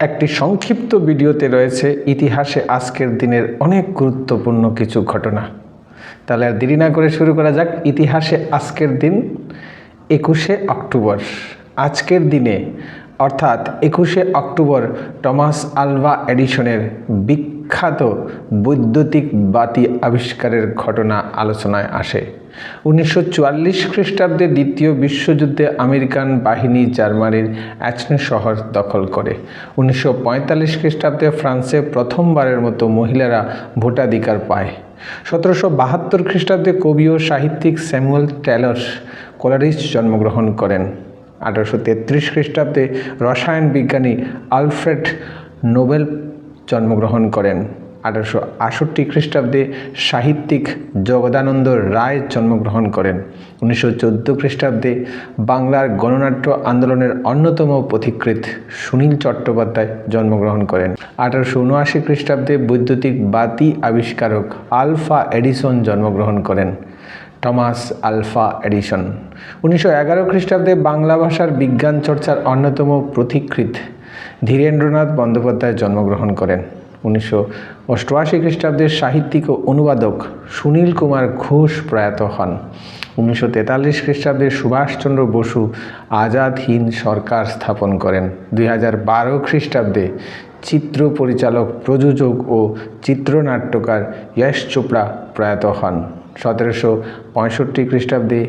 একটি সংক্ষিপ্ত ভিডিওতে রয়েছে ইতিহাসে আজকের দিনের অনেক গুরুত্বপূর্ণ কিছু ঘটনা। তাহলে আর দেরি না করে শুরু করা যাক। ইতিহাসে আজকের দিন একুশে অক্টোবর। আজকের দিনে, অর্থাৎ একুশে অক্টোবর টমাস আলভা এডিশনের বিখ্যাত বৈদ্যুতিক বাতি আবিষ্কারের ঘটনা আলোচনায় আসে। উনিশশো চুয়াল্লিশ খ্রিস্টাব্দে দ্বিতীয় বিশ্বযুদ্ধে আমেরিকান বাহিনী জার্মানির অ্যাচনে শহর দখল করে। উনিশশো পঁয়তাল্লিশ খ্রিস্টাব্দে ফ্রান্সে প্রথমবারের মতো মহিলারা ভোটাধিকার পায়। সতেরোশো বাহাত্তর খ্রিস্টাব্দে কবি ও সাহিত্যিক স্যামুয়েল ট্যালর কোলারিস জন্মগ্রহণ করেন। আঠারোশো তেত্রিশ খ্রিস্টাব্দে রসায়ন বিজ্ঞানী আলফ্রেড নোবেল জন্মগ্রহণ করেন। আঠারোশো আষট্টি খ্রিস্টাব্দে সাহিত্যিক জগদানন্দ রায় জন্মগ্রহণ করেন। উনিশশো চোদ্দ খ্রিস্টাব্দে বাংলার গণনাট্য আন্দোলনের অন্যতম পথিকৃৎ সুনীল চট্টোপাধ্যায় জন্মগ্রহণ করেন। আঠারোশো উনআশি খ্রিস্টাব্দে বৈদ্যুতিক বাতি আবিষ্কারক আলফা এডিসন জন্মগ্রহণ করেন। Thomas Alva Edison. উনিশশো এগারো খ্রিস্টাব্দে বাংলা ভাষার বিজ্ঞান চর্চার অন্যতম প্রতিকৃত ধীরেন্দ্রনাথ বন্দ্যোপাধ্যায় জন্মগ্রহণ করেন। উনিশশো অষ্টআশি খ্রিস্টাব্দের সাহিত্যিক ও অনুবাদক সুনীল কুমার ঘোষ প্রয়াত হন। উনিশশো তেতাল্লিশ খ্রিস্টাব্দে সুভাষচন্দ্র বসু আজাদ হিন্দ সরকার স্থাপন করেন। দুই হাজার বারো খ্রিস্টাব্দে চিত্র পরিচালক, প্রযোজক ও চিত্রনাট্যকার যশ চোপড়া প্রয়াত হন। সতেরোশো পঁয়ষট্টি খ্রিস্টাব্দে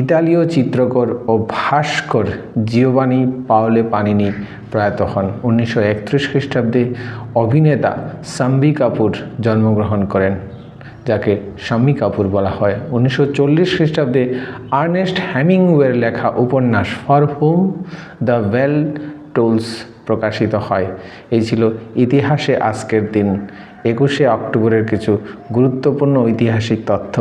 ইতালীয় চিত্রকর ও ভাস্কর জিওবানি পাওলে পানিনি প্রয়াত হন। উনিশশো একত্রিশ খ্রিস্টাব্দে অভিনেতা সাম্বি কাপুর জন্মগ্রহণ করেন, যাকে শাম্মী কাপুর বলা হয়। উনিশশো চল্লিশ খ্রিস্টাব্দে আর্নেস্ট হ্যামিংওয়ের লেখা উপন্যাস for whom the bell tolls প্রকাশিত হয়। এই ছিল ইতিহাসে আজকের দিন। একুশে অক্টোবরের কিছু গুরুত্বপূর্ণ ঐতিহাসিক তথ্য।